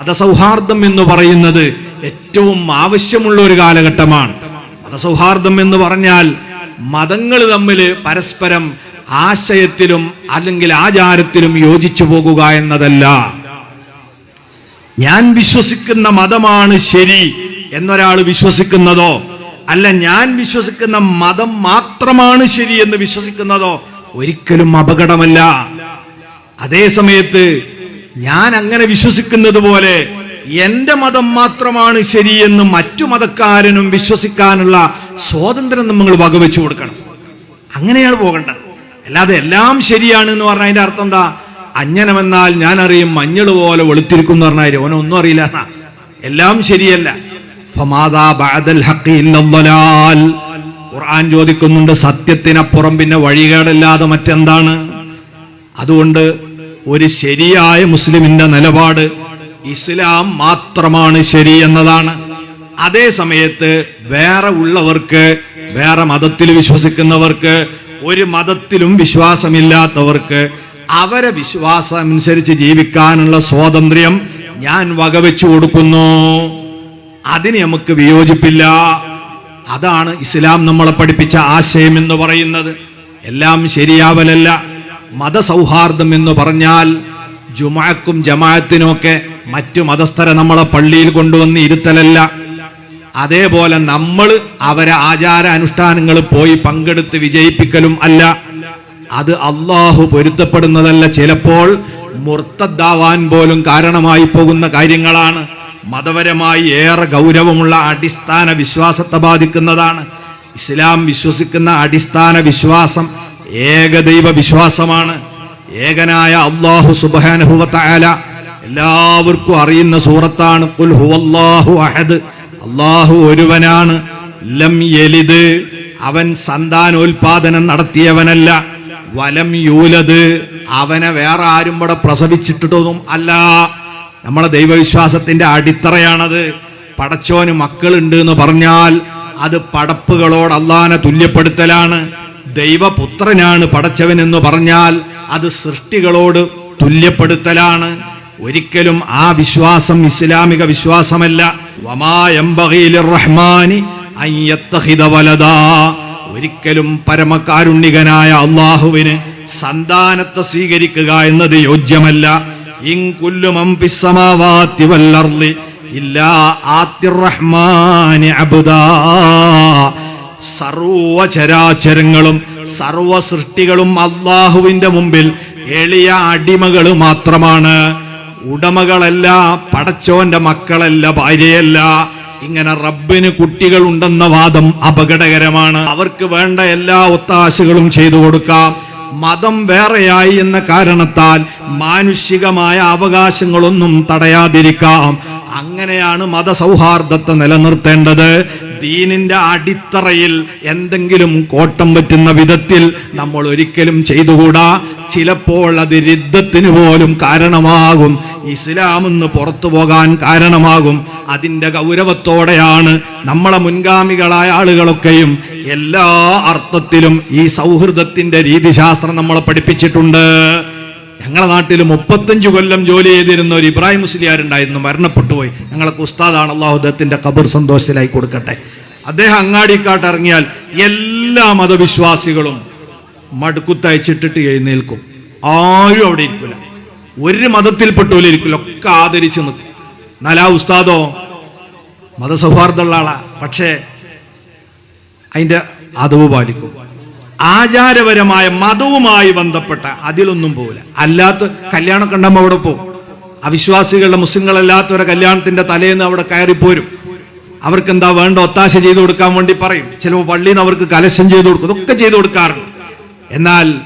മതസൗഹാർദ്ദം എന്ന് പറയുന്നത് ഏറ്റവും ആവശ്യമുള്ള ഒരു കാലഘട്ടമാണ്. മതസൗഹാർദ്ദം എന്ന് പറഞ്ഞാൽ മതങ്ങൾ തമ്മിൽ പരസ്പരം ആശയത്തിലും അല്ലെങ്കിൽ ആചാരത്തിലും യോജിച്ചു പോകുക എന്നതല്ല. ഞാൻ വിശ്വസിക്കുന്ന മതമാണ് ശരി എന്നൊരാൾ വിശ്വസിക്കുന്നതോ അല്ല ഞാൻ വിശ്വസിക്കുന്ന മതം മാത്രമാണ് ശരി എന്ന് വിശ്വസിക്കുന്നതോ ഒരിക്കലും അപകടമല്ല. അതേ സമയത്ത് ഞാൻ അങ്ങനെ വിശ്വസിക്കുന്നത് പോലെ എന്റെ മതം മാത്രമാണ് ശരിയെന്ന് മറ്റു മതക്കാരനും വിശ്വസിക്കാനുള്ള സ്വാതന്ത്ര്യം നമ്മൾ വകവെച്ചു കൊടുക്കണം. അങ്ങനെയാണ് പോകേണ്ടത്. അല്ലാതെ എല്ലാം ശരിയാണ് എന്ന് പറഞ്ഞാൽ അതിന്റെ അർത്ഥം എന്താ? അഞ്ഞനമെന്നാൽ ഞാൻ അറിയും മഞ്ഞൾ പോലെ വെളുത്തിരിക്കും എന്ന് പറഞ്ഞാൽ ഓനൊന്നും അറിയില്ല എല്ലാം ശരിയല്ല. ഖുർആൻ ചോദിക്കുന്നുണ്ട് സത്യത്തിനപ്പുറം പിന്നെ വഴികേടല്ലാതെ മറ്റെന്താണ്? അതുകൊണ്ട് ഒരു ശരിയായ മുസ്ലിമിന്റെ നിലപാട് ഇസ്ലാം മാത്രമാണ് ശരി എന്നതാണ്. അതേ സമയത്ത് വേറെ ഉള്ളവർക്ക് വേറെ മതത്തിൽ വിശ്വസിക്കുന്നവർക്ക് ഒരു മതത്തിലും വിശ്വാസമില്ലാത്തവർക്ക് അവരെ വിശ്വാസം അനുസരിച്ച് ജീവിക്കാനുള്ള സ്വാതന്ത്ര്യം ഞാൻ വകവെച്ചു കൊടുക്കുന്നു. അതിന് നമുക്ക് വിയോജിപ്പില്ല. അതാണ് ഇസ്ലാം നമ്മളെ പഠിപ്പിച്ച ആശയം എന്ന് പറയുന്നത്. എല്ലാം ശരിയാവലല്ല. മതസൗഹാർദ്ദം എന്ന് പറഞ്ഞാൽ ജുമാക്കും ജമാഅത്തിനുമൊക്കെ മറ്റു മതസ്ഥരെ നമ്മളെ പള്ളിയിൽ കൊണ്ടുവന്ന് ഇരുത്തലല്ല. അതേപോലെ നമ്മൾ അവരെ ആചാര അനുഷ്ഠാനങ്ങൾ പോയി പങ്കെടുത്ത് വിജയിപ്പിക്കലും അല്ല. അത് അള്ളാഹു പൊരുത്തപ്പെടുന്നതല്ല. ചിലപ്പോൾ മുർത്തദ്ദാവാൻ പോലും കാരണമായി പോകുന്ന കാര്യങ്ങളാണ്. മതപരമായി ഏറെ ഗൗരവമുള്ള അടിസ്ഥാന വിശ്വാസത്തെ ബാധിക്കുന്നതാണ്. ഇസ്ലാം വിശ്വസിക്കുന്ന അടിസ്ഥാന വിശ്വാസം ഏകദൈവ വിശ്വാസമാണ് ഏകനായ അള്ളാഹു സുബാനഹുവല എല്ലാവർക്കും അറിയുന്ന സൂറത്താണ്. ഹുവല്ലാഹു അഹദ്. അള്ളാഹു ഒരുവനാണ്. ലം യലിദ്. അവൻ സന്താനോൽപാദനം നടത്തിയവനല്ല. വലം യൂലത് അവനെ വേറെ ആരും ഇവിടെ പ്രസവിച്ചിട്ടൊന്നും അല്ല. നമ്മളെ ദൈവവിശ്വാസത്തിന്റെ അടിത്തറയാണത്. പടച്ചോന് മക്കളുണ്ട് എന്ന് പറഞ്ഞാൽ അത് പടപ്പുകളോട് അള്ളാനെ തുല്യപ്പെടുത്തലാണ്. ദൈവപുത്രനാണ് പടച്ചവൻ എന്ന് പറഞ്ഞാൽ അത് സൃഷ്ടികളോട് തുല്യപ്പെടുത്തലാണ്. ഒരിക്കലും ആ വിശ്വാസം ഇസ്ലാമിക വിശ്വാസമല്ല. റഹ്മാനി ഒരിക്കലും പരമകാരുണ്യകനായ അള്ളാഹുവിന് സന്താനത്തെ സ്വീകരിക്കുക എന്നത് യോജ്യമല്ല. ഇല്ലാ ആത്തിർ റഹ്മാനി അബ്ദാ. സർവ ചരാചരങ്ങളും സർവ സൃഷ്ടികളും അള്ളാഹുവിന്റെ മുമ്പിൽ എളിയ അടിമകൾ മാത്രമാണ്. ഉടമകളല്ല പടച്ചോന്റെ മക്കളല്ല ഭാര്യയല്ല. ഇങ്ങനെ റബ്ബിന് കുട്ടികൾ ഉണ്ടെന്ന വാദം അപകടകരമാണ്. അവർക്ക് വേണ്ട എല്ലാ ഒത്താശകളും ചെയ്തു കൊടുക്കാം. മതം വേറെയായി എന്ന കാരണത്താൽ മാനുഷികമായ അവകാശങ്ങളൊന്നും തടയാതിരിക്കാം. അങ്ങനെയാണ് മതസൗഹാർദ്ദത്തെ നിലനിർത്തേണ്ടത്. ദീനിന്റെ അടിത്തറയിൽ എന്തെങ്കിലും കോട്ടം പറ്റുന്ന വിധത്തിൽ നമ്മൾ ഒരിക്കലും ചെയ്തുകൂടാ. ചിലപ്പോൾ അത് രിദ്ധത്തിന് പോലും കാരണമാകും. ഇസ്ലാമെന്ന് പുറത്തു പോകാൻ കാരണമാകും. അതിന്റെ ഗൗരവത്തോടെയാണ് നമ്മളെ മുൻഗാമികളായ ആളുകളൊക്കെയും എല്ലാ അർത്ഥത്തിലും ഈ സൗഹൃദത്തിന്റെ രീതിശാസ്ത്രം നമ്മളെ പഠിപ്പിച്ചിട്ടുണ്ട്. ഞങ്ങളുടെ നാട്ടിൽ മുപ്പത്തഞ്ച് കൊല്ലം ജോലി ചെയ്തിരുന്ന ഒരു ഇബ്രാഹിം മുസ്ലിയാരുണ്ടായിരുന്നു. മരണപ്പെട്ടു പോയി ഞങ്ങൾക്ക് ഉസ്താദാണ് അള്ളാഹുദത്തിന്റെ കബർ സന്തോഷത്തിലായി കൊടുക്കട്ടെ. അദ്ദേഹം അങ്ങാടിക്കാട്ട് ഇറങ്ങിയാൽ എല്ലാ മതവിശ്വാസികളും മടുക്കുത്തയച്ചിട്ടിട്ട് എഴുന്നേൽക്കും. ആരും അവിടെ ഇരിക്കില്ല. ഒരു മതത്തിൽപ്പെട്ടോലും ഇരിക്കില്ല. ഒക്കെ ആദരിച്ച് നിൽക്കും. എന്നാലാ ഉസ്താദോ മതസൗഹാർദ്ദമുള്ള ആളാ. പക്ഷേ അതിന്റെ അതവ് പാലിക്കും. ആചാരപരമായ മതവുമായി ബന്ധപ്പെട്ട അതിലൊന്നും പോകില്ല അല്ലാത്ത കല്യാണമൊക്കെ ഉണ്ടാകുമ്പോൾ അവിടെ പോകും അവിശ്വാസികളുടെ മുസ്ലിങ്ങളല്ലാത്തവരെ കല്യാണത്തിന്റെ തലേന്ന് അവിടെ കയറിപ്പോരും അവർക്ക് എന്താ വേണ്ട? ഒത്താശ ചെയ്തു കൊടുക്കാൻ വേണ്ടി പറയും. ചിലപ്പോൾ പള്ളിയിൽ നിന്ന് അവർക്ക് കലശം ചെയ്തു കൊടുക്കും. ഇതൊക്കെ ചെയ്തു കൊടുക്കാറുണ്ട്. എന്നാൽ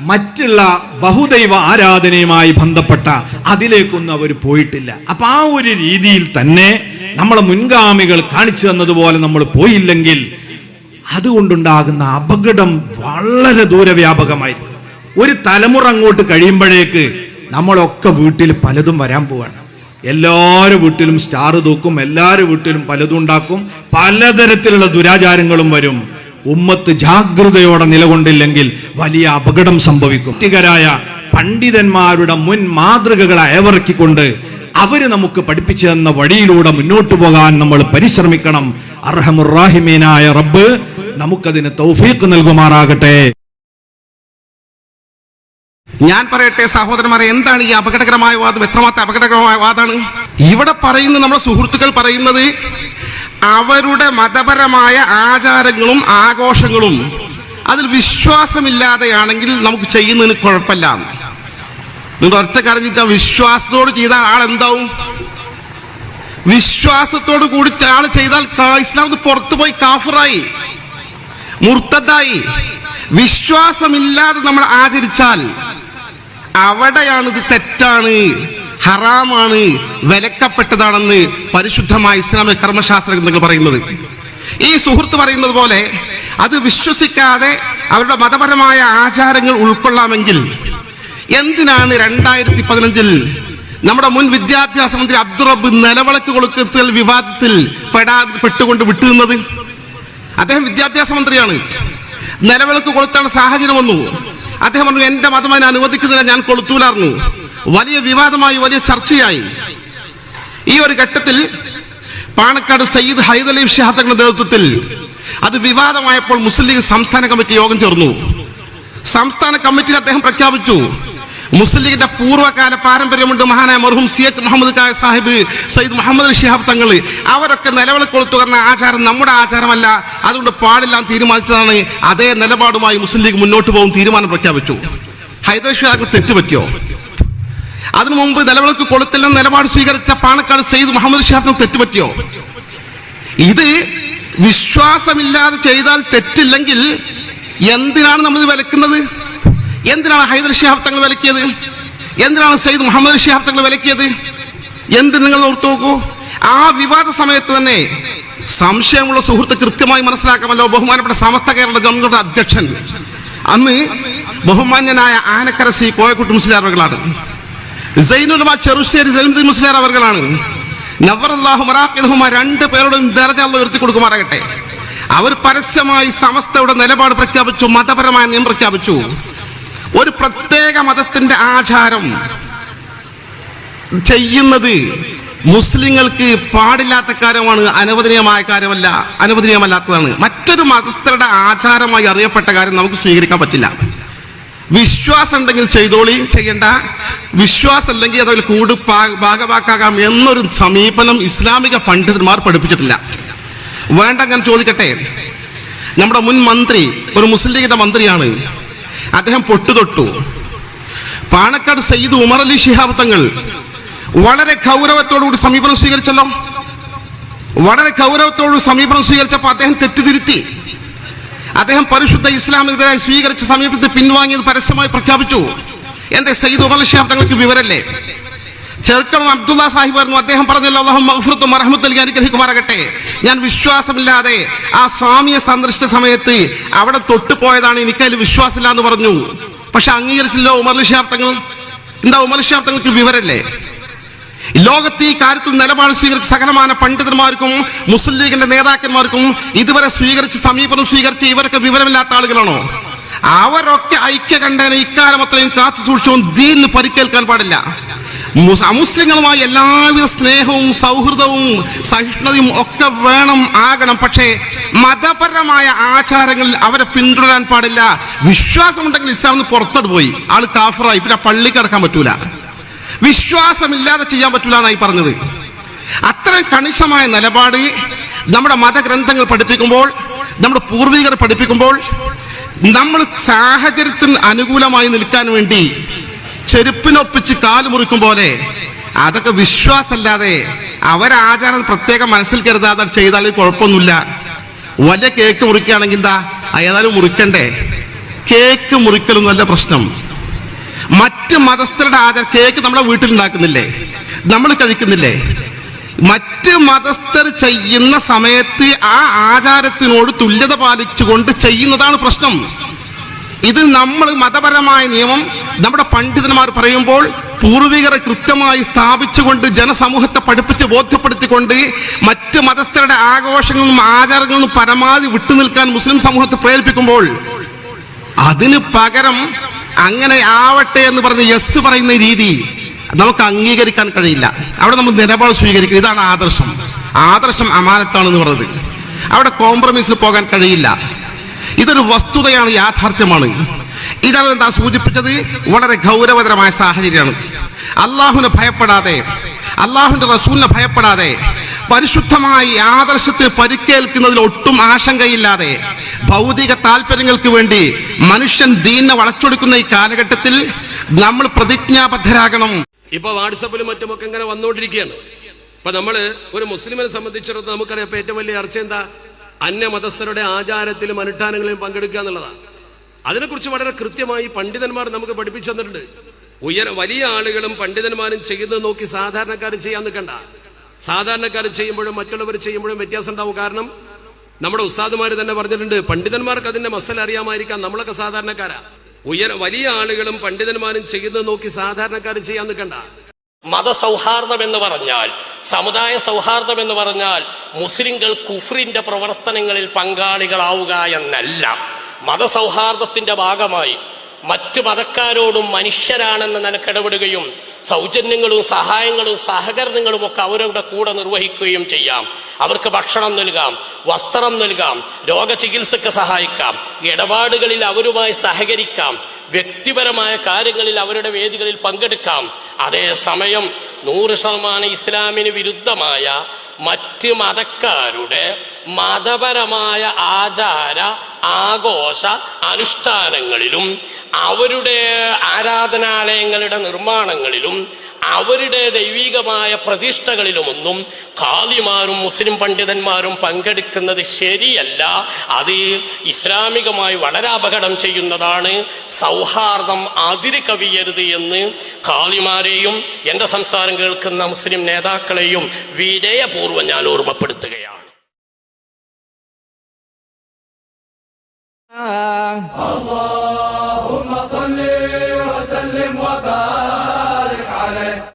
മറ്റുള്ള ബഹുദൈവ ആരാധനയുമായി ബന്ധപ്പെട്ട അതിലേക്കൊന്നും അവർ പോയിട്ടില്ല. അപ്പൊ ആ ഒരു രീതിയിൽ തന്നെ നമ്മളെ മുൻഗാമികൾ കാണിച്ചു തന്നതുപോലെ നമ്മൾ പോയില്ലെങ്കിൽ അതുകൊണ്ടുണ്ടാകുന്ന അപകടം വളരെ ദൂരവ്യാപകമായിരിക്കും. ഒരു തലമുറ അങ്ങോട്ട് കഴിയുമ്പോഴേക്ക് നമ്മളൊക്കെ വീട്ടിൽ പലതും വരാൻ പോവാണ്. എല്ലാവരും വീട്ടിലും സ്റ്റാർ തൂക്കും എല്ലാവരും വീട്ടിലും പലതും ഉണ്ടാക്കും പലതരത്തിലുള്ള ദുരാചാരങ്ങളും വരും. ഉമ്മത്ത് ജാഗ്രതയോടെ നിലകൊണ്ടില്ലെങ്കിൽ വലിയ അപകടം സംഭവിക്കും. വ്യക്തികരായ പണ്ഡിതന്മാരുടെ മുൻ മാതൃകകളെ അയവറക്കിക്കൊണ്ട് അവർ നമുക്ക് പഠിപ്പിച്ചു തന്ന വഴിയിലൂടെ മുന്നോട്ട് പോകാൻ നമ്മൾ പരിശ്രമിക്കണം. അർഹമുറാഹിമീനായ റബ്ബ് നമുക്കതിന് തൗഫീഖ് നൽകുമാറാകട്ടെ. ഞാൻ പറയട്ടെ സഹോദരന്മാരെ എന്താണ് ഈ അപകടകരമായ വാദം? എത്രമാത്രം അപകടകരമായ വാദമാണ് ഇവിടെ പറയുന്നത് നമ്മുടെ സുഹൃത്തുക്കൾ പറയുന്നത് അവരുടെ മതപരമായ ആചാരങ്ങളും ആഘോഷങ്ങളും അതിൽ വിശ്വാസമില്ലാതെയാണെങ്കിൽ നമുക്ക് ചെയ്യുന്നതിന് കുഴപ്പമില്ല. നിങ്ങൾ ഒറ്റ കറിഞ്ഞിട്ട് വിശ്വാസത്തോട് ചെയ്താൽ ആൾ എന്താവും? വിശ്വാസത്തോട് കൂടി ആൾ ചെയ്താൽ ഇസ്ലാം പുറത്തുപോയി കാഫറായി. മുർത്തതായി വിശ്വാസമില്ലാതെ നമ്മൾ ആചരിച്ചാൽ അവിടെയാണ് ഇത് തെറ്റാണ് ഹറാമാണ് വിലക്കപ്പെട്ടതാണെന്ന് പരിശുദ്ധമായ ഇസ്ലാമിക കർമ്മശാസ്ത്ര ഗ്രന്ഥങ്ങൾ പറയുന്നത്. ഈ സുഹൃത്ത് പറയുന്നത് പോലെ അത് വിശ്വസിക്കാതെ അവരുടെ മതപരമായ ആചാരങ്ങൾ ഉൾക്കൊള്ളാമെങ്കിൽ എന്തിനാണ് രണ്ടായിരത്തി പതിനഞ്ചിൽ നമ്മുടെ മുൻ വിദ്യാഭ്യാസ മന്ത്രി അബ്ദുറബ് നിലവിളക്ക് കൊടുക്കത്തിൽ വിവാദത്തിൽ പെടാ പെട്ടുകൊണ്ട് വിട്ടുനിന്നത്? അദ്ദേഹം വിദ്യാഭ്യാസ മന്ത്രിയാണ്. നിലവിളക്ക് കൊളുത്താണ് സാഹചര്യം വന്നു. അദ്ദേഹം പറഞ്ഞു എന്റെ മതം അതിനെ അനുവദിക്കുന്നില്ല ഞാൻ കൊളുത്തൂലായിരുന്നു വലിയ വിവാദമായി വലിയ ചർച്ചയായി. ഈ ഒരു ഘട്ടത്തിൽ പാണക്കാട് സയ്യിദ് ഹൈദലി തങ്ങളുടെ നേതൃത്വത്തിൽ അത് വിവാദമായപ്പോൾ മുസ്ലിം ലീഗ് സംസ്ഥാന കമ്മിറ്റി യോഗം ചേർന്നു. സംസ്ഥാന കമ്മിറ്റിയിൽ അദ്ദേഹം പ്രഖ്യാപിച്ചു മുസ്ലിം ലീഗിന്റെ പൂർവകാല പാരമ്പര്യമുണ്ട് മഹാനായ മർഹും സി എച്ച് മുഹമ്മദ് കായ സാഹിബ് സയ്യിദ് മുഹമ്മദ് ഷിഹാബ് തങ്ങൾ. അവരൊക്കെ നിലവിളി കൊളുത്തു എന്ന ആചാരം നമ്മുടെ ആചാരമല്ല. അതുകൊണ്ട് പാടില്ല തീരുമാനിച്ചതാണ് അതേ നിലപാടുമായി മുസ്ലിം ലീഗ് മുന്നോട്ട് പോകും തീരുമാനം പ്രഖ്യാപിച്ചു. ഹൈദരാബാദ് തെറ്റുപറ്റിയോ? അതിനു മുമ്പ് നിലവിളക്ക് കൊളുത്തില്ലെന്ന നിലപാട് സ്വീകരിച്ച പാണക്കാട് സയ്യിദ് മുഹമ്മദ് ഷിഹാബിന് തെറ്റുപറ്റിയോ? ഇത് വിശ്വാസമില്ലാതെ ചെയ്താൽ തെറ്റില്ലെങ്കിൽ എന്തിനാണ് നമ്മൾ വിലക്കുന്നത്? എന്തിനാണ് ഹൈദർ ഷിഹാബ് തങ്ങൾ വിലക്കിയത്? എന്തിനാണ് സയ്യിദ് മുഹമ്മദ് ഷിഹാബ് തങ്ങൾ വിലക്കിയത്? എന്ത് നിങ്ങൾ ഓർത്തു നോക്കൂ? ആ വിവാദ സമയത്ത് തന്നെ സംശയമുള്ള സുഹൃത്ത് കൃത്യമായി മനസ്സിലാക്കാമല്ലോ. ബഹുമാനപ്പെട്ട സമസ്ത കേരള ഗവൺമെന്റ് അധ്യക്ഷൻ. അന്ന് ബഹുമാന്യനായ ആനക്കരസി കോയക്കുട്ടി മുസ്ലിം അവർകളാണ് സൈനുലമ ചെറുശ്ശേരി സൈനുദ്ദീൻ മുസ്ലിയാർ അവർകളാണ് നവറല്ലാഹു മറാഖിദഹുമ രണ്ട് പേരോടും ദർജ ഉയർത്തി കൊടുക്കുമാറാകട്ടെ. അവർ പരസ്യമായി സമസ്തയുടെ നിലപാട് പ്രഖ്യാപിച്ചു മതപരമായ നിയമം പ്രഖ്യാപിച്ചു. ഒരു പ്രത്യേക മതത്തിന്റെ ആചാരം ചെയ്യുന്നത് മുസ്ലിങ്ങൾക്ക് പാടില്ലാത്ത കാര്യമാണ് അനുവദനീയമായ കാര്യമല്ല അനുവദനീയമല്ലാത്തതാണ്. മറ്റൊരു മതസ്ഥരുടെ ആചാരമായി അറിയപ്പെട്ട കാര്യം നമുക്ക് സ്വീകരിക്കാൻ പറ്റില്ല. വിശ്വാസം ഉണ്ടെങ്കിൽ ചെയ്തോളി ചെയ്യണ്ട. വിശ്വാസം അല്ലെങ്കിൽ അതിൽ കൂട് ഭാഗമാക്കാകാം എന്നൊരു സമീപനം ഇസ്ലാമിക പണ്ഡിതന്മാർ പഠിപ്പിച്ചിട്ടില്ല. വേണ്ട ഞാൻ ചോദിക്കട്ടെ? നമ്മുടെ മുൻ മന്ത്രി ഒരു മുസ്ലിം ലീഗിന്റെ മന്ത്രിയാണ്. അദ്ദേഹം പൊട്ടുതൊട്ടു. പാണക്കാട് സയ്യിദ് ഉമർ അലി ഷിഹാബ് തങ്ങൾ വളരെ ഗൗരവത്തോടുകൂടി സമീപനം സ്വീകരിച്ചല്ലോ. വളരെ ഗൗരവത്തോട് സമീപനം സ്വീകരിച്ചപ്പോൾ അദ്ദേഹം തെറ്റുതിരുത്തി. അദ്ദേഹം പരിശുദ്ധ ഇസ്ലാമിനെതിരായി സ്വീകരിച്ച സമീപത്തെ പിൻവാങ്ങിയത് പരസ്യമായി പ്രഖ്യാപിച്ചു. എന്റെ സയ്യിദ് ഉമർ ശിഹാബ് തങ്ങൾക്ക് വിവരല്ലേ? ചെറുക്കണം അബ്ദുള്ള സാഹിബ് ആയിരുന്നു. അദ്ദേഹം പറഞ്ഞല്ലോ അള്ളാഹു മഹഫുറത്തും മറഹമത്തുൽ അനുഗ്രഹിക്കുമാറാകട്ടെ. ഞാൻ വിശ്വാസമില്ലാതെ ആ സ്വാമിയെ സന്ദർശിച്ച സമയത്ത് അവിടെ തൊട്ടുപോയതാണ് എനിക്കതിൽ വിശ്വാസമില്ല എന്ന് പറഞ്ഞു. പക്ഷെ അംഗീകരിച്ചില്ലോ ഉമർ ഷിഹാബ് എന്താ ഉമർ ഷിഹാബ് വിവരല്ലേ ലോകത്ത് ഈ കാര്യത്തിൽ നിലപാട് സ്വീകരിച്ച സകലമാന പണ്ഡിതന്മാർക്കും മുസ്ലിം ലീഗിന്റെ നേതാക്കന്മാർക്കും ഇതുവരെ സ്വീകരിച്ച സമീപനം സ്വീകരിച്ച ഇവരൊക്കെ വിവരമില്ലാത്ത ആളുകളാണോ? അവരൊക്കെ ഐക്യകണ്ഠേന ഇക്കാലം അത്രയും കാത്തു സൂക്ഷിച്ചും ദീനിന് പരിക്കേൽക്കാൻ പാടില്ല. മുസ്- അമുസ്ലിങ്ങളുമായി എല്ലാവിധ സ്നേഹവും സൗഹൃദവും സഹിഷ്ണുതയും ഒക്കെ വേണം ആകണം. പക്ഷേ മതപരമായ ആചാരങ്ങളിൽ അവരെ പിന്തുടരാൻ പാടില്ല. വിശ്വാസമുണ്ടെങ്കിൽ ഇസ്ലാമിന് പുറത്തോട്ട് പോയി. ആൾ കാഫറായി. പിന്നെ പള്ളി അടക്കാൻ പറ്റൂല. വിശ്വാസമില്ലാതെ ചെയ്യാൻ പറ്റൂല എന്നായി പറഞ്ഞത്. അത്രയും കണിശമായ നിലപാട് നമ്മുടെ മതഗ്രന്ഥങ്ങൾ പഠിപ്പിക്കുമ്പോൾ നമ്മുടെ പൂർവികർ പഠിപ്പിക്കുമ്പോൾ നമ്മൾ സാഹചര്യത്തിന് അനുകൂലമായി നിൽക്കാൻ വേണ്ടി ചെരുപ്പിനൊപ്പിച്ച് കാൽ മുറിക്കും പോലെ. അതൊക്കെ വിശ്വാസമല്ലാതെ അവരാചാരം പ്രത്യേകം മനസ്സിൽ കരുതാതെ ചെയ്താൽ കുഴപ്പമൊന്നുമില്ല. വലിയ കേക്ക് മുറിക്കുകയാണെങ്കിൽ എന്താ? ഏതായാലും മുറിക്കണ്ടേ? കേക്ക് മുറിക്കലും നല്ല പ്രശ്നം. മറ്റ് മതസ്ഥരുടെ ആചാരം കേക്ക് നമ്മുടെ വീട്ടിൽ ഉണ്ടാക്കുന്നില്ലേ നമ്മൾ കഴിക്കുന്നില്ലേ? മറ്റ് മതസ്ഥർ ചെയ്യുന്ന സമയത്ത് ആ ആചാരത്തിനോട് തുല്യത പാലിച്ചുകൊണ്ട് ചെയ്യുന്നതാണ് പ്രശ്നം. ഇത് നമ്മൾ മതപരമായ നിയമം നമ്മുടെ പണ്ഡിതന്മാർ പറയുമ്പോൾ പൂർവികരെ കൃത്യമായി സ്ഥാപിച്ചുകൊണ്ട് ജനസമൂഹത്തെ പഠിപ്പിച്ച് ബോധ്യപ്പെടുത്തിക്കൊണ്ട് മറ്റ് മതസ്ഥരുടെ ആഘോഷങ്ങളും ആചാരങ്ങളും പരമാവധി വിട്ടുനിൽക്കാൻ മുസ്ലിം സമൂഹത്തെ പ്രേരിപ്പിക്കുമ്പോൾ അതിന് പകരം അങ്ങനെ ആവട്ടെ എന്ന് പറഞ്ഞ് യെസ് പറയുന്ന രീതി നമുക്ക് അംഗീകരിക്കാൻ കഴിയില്ല. അവിടെ നമ്മൾ നിലപാട് സ്വീകരിക്കും. ഇതാണ് ആദർശം. ആദർശം അമാനത്താണെന്ന് പറഞ്ഞത്. അവിടെ കോംപ്രമൈസിൽ പോകാൻ കഴിയില്ല. ഇതൊരു വസ്തുതയാണ് യാഥാർത്ഥ്യമാണ്. ഇതാണ് എന്താ സൂചിപ്പിച്ചത്? വളരെ ഗൗരവതരമായ സാഹചര്യമാണ്. അള്ളാഹുവിനെ ഭയപ്പെടാതെ അള്ളാഹുവിന്റെ റസൂലിനെ ഭയപ്പെടാതെ പരിശുദ്ധമായി ആദർശത്തെ പരിക്കേൽക്കുന്നതിൽ ഒട്ടും ആശങ്കയില്ലാതെ ഭൗതിക താല്പര്യങ്ങൾക്ക് വേണ്ടി മനുഷ്യൻ ദീനെ വളച്ചൊടുക്കുന്ന ഈ കാലഘട്ടത്തിൽ നമ്മൾ പ്രതിജ്ഞാബദ്ധരാകണം. ഇപ്പൊ വാട്സപ്പിലും മറ്റുമൊക്കെ ഇങ്ങനെ വന്നുകൊണ്ടിരിക്കുകയാണ്. ഇപ്പൊ നമ്മൾ ഒരു മുസ്ലിമിനെ സംബന്ധിച്ചിടത്തോളം നമുക്കറിയാം ഏറ്റവും വലിയ ചർച്ച എന്താ? അന്യമതസ്ഥരുടെ ആചാരത്തിലും അനുഷ്ഠാനങ്ങളിലും പങ്കെടുക്കുക എന്നുള്ളതാണ്. അതിനെക്കുറിച്ച് വളരെ കൃത്യമായി പണ്ഡിതന്മാർ നമുക്ക് പഠിപ്പിച്ചു തന്നിട്ടുണ്ട്. ഉയര വലിയ ആളുകളും പണ്ഡിതന്മാരും ചെയ്യുന്നത് നോക്കി സാധാരണക്കാർ ചെയ്യാൻ നിൽക്കണ്ട. സാധാരണക്കാർ ചെയ്യുമ്പോഴും മറ്റുള്ളവർ ചെയ്യുമ്പോഴും വ്യത്യാസം ഉണ്ടാവും. കാരണം നമ്മുടെ ഉസ്താദുമാർ തന്നെ പറഞ്ഞിട്ടുണ്ട് പണ്ഡിതന്മാർക്ക് അതിന്റെ മസൽ അറിയാമായിരിക്കാം. നമ്മളൊക്കെ സാധാരണക്കാരാ. ഉയര വലിയ ആളുകളും പണ്ഡിതന്മാരും ചെയ്യുന്നത് നോക്കി സാധാരണക്കാർ ചെയ്യാൻ നിൽക്കണ്ട. മതസൗഹാർദ്ദം എന്ന് പറഞ്ഞാൽ സമുദായ സൗഹാർദ്ദം എന്ന് പറഞ്ഞാൽ മുസ്ലിങ്ങൾ കുഫ്രിന്റെ പ്രവർത്തനങ്ങളിൽ പങ്കാളികളാവുക എന്നല്ല. മതസൗഹാർദ്ദത്തിന്റെ ഭാഗമായി മറ്റു മതക്കാരോടും മനുഷ്യരാണെന്ന് നിനക്കിടപെടുകയും സൗജന്യങ്ങളും സഹായങ്ങളും സഹകരണങ്ങളും ഒക്കെ അവരുടെ കൂടെ നിർവഹിക്കുകയും ചെയ്യാം. അവർക്ക് ഭക്ഷണം നൽകാം വസ്ത്രം നൽകാം രോഗചികിത്സക്ക് സഹായിക്കാം ഇടപാടുകളിൽ അവരുമായി സഹകരിക്കാം വ്യക്തിപരമായ കാര്യങ്ങളിൽ അവരുടെ വേദികളിൽ പങ്കെടുക്കാം. അതേസമയം നൂറ് ശതമാനം ഇസ്ലാമിന് വിരുദ്ധമായ മറ്റ് മതക്കാരുടെ മതപരമായ ആചാര ആഘോഷ അനുഷ്ഠാനങ്ങളിലും അവരുടെ ആരാധനാലയങ്ങളുടെ നിർമ്മാണങ്ങളിലും അവരുടെ ദൈവികമായ പ്രതിഷ്ഠകളിലുമൊന്നും ഖാദിമാരും മുസ്ലിം പണ്ഡിതന്മാരും പങ്കെടുക്കുന്നത് ശരിയല്ല. അത് ഇസ്ലാമികമായി വളരെ അപകടം ചെയ്യുന്നതാണ്. സൗഹാർദ്ദം അതിര് കവിയരുത് എന്ന് ഖാദിമാരെയും എന്റെ സംസാരം കേൾക്കുന്ന മുസ്ലിം നേതാക്കളെയും വിനയപൂർവം ഞാൻ ഓർമ്മപ്പെടുത്തുകയാണ്. Allah